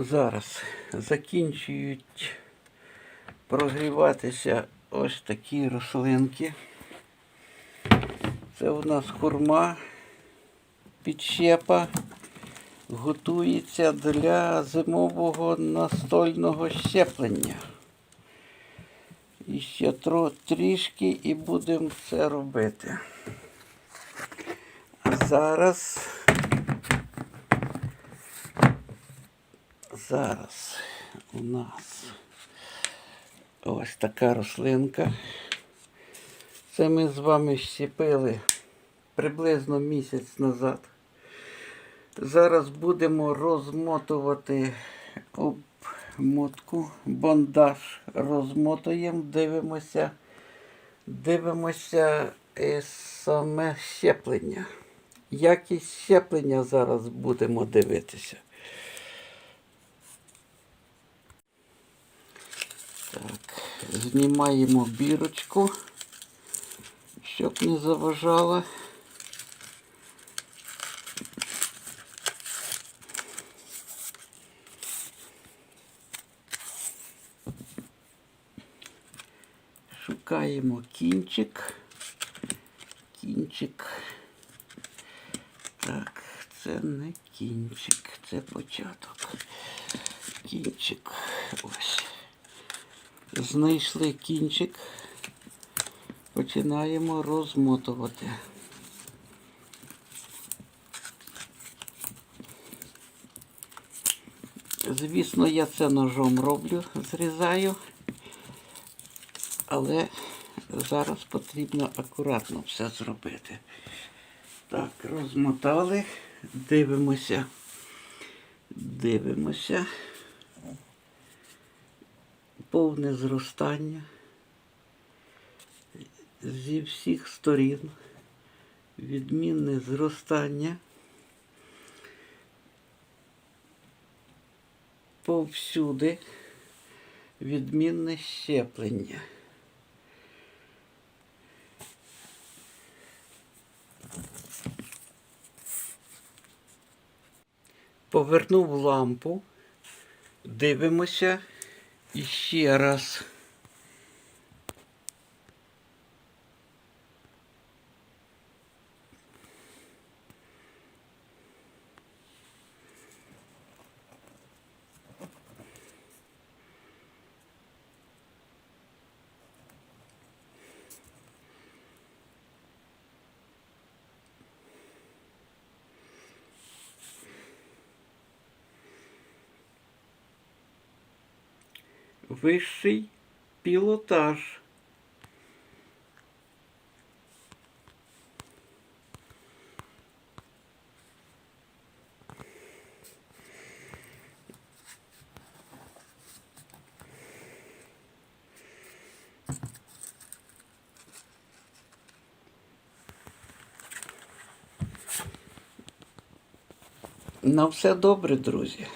Зараз закінчують прогріватися ось такі рослинки. Це у нас хурма, підщепа. Готується для зимового настольного щеплення. І ще трішки і будемо це робити. А зараз. Зараз у нас ось така рослинка. Це ми з вами щепили приблизно місяць назад. Зараз будемо розмотувати обмотку, бондаж розмотуємо, дивимося, дивимося е, саме щеплення. Якість щеплення зараз будемо дивитися. Так, знімаємо бірочку, щоб не заважала. Шукаємо кінчик. Кінчик. Так, це не кінчик, це початок. Кінчик. Ось. Знайшли кінчик. Починаємо розмотувати. Звісно, я це ножом роблю, зрізаю, але зараз потрібно акуратно все зробити. Так, розмотали, дивимося, дивимося повне зростання зі всіх сторін, відмінне зростання. Повсюди відмінне щеплення. Повернув лампу, дивимося і ще раз. Вищий пілотаж. На все добре, друзі.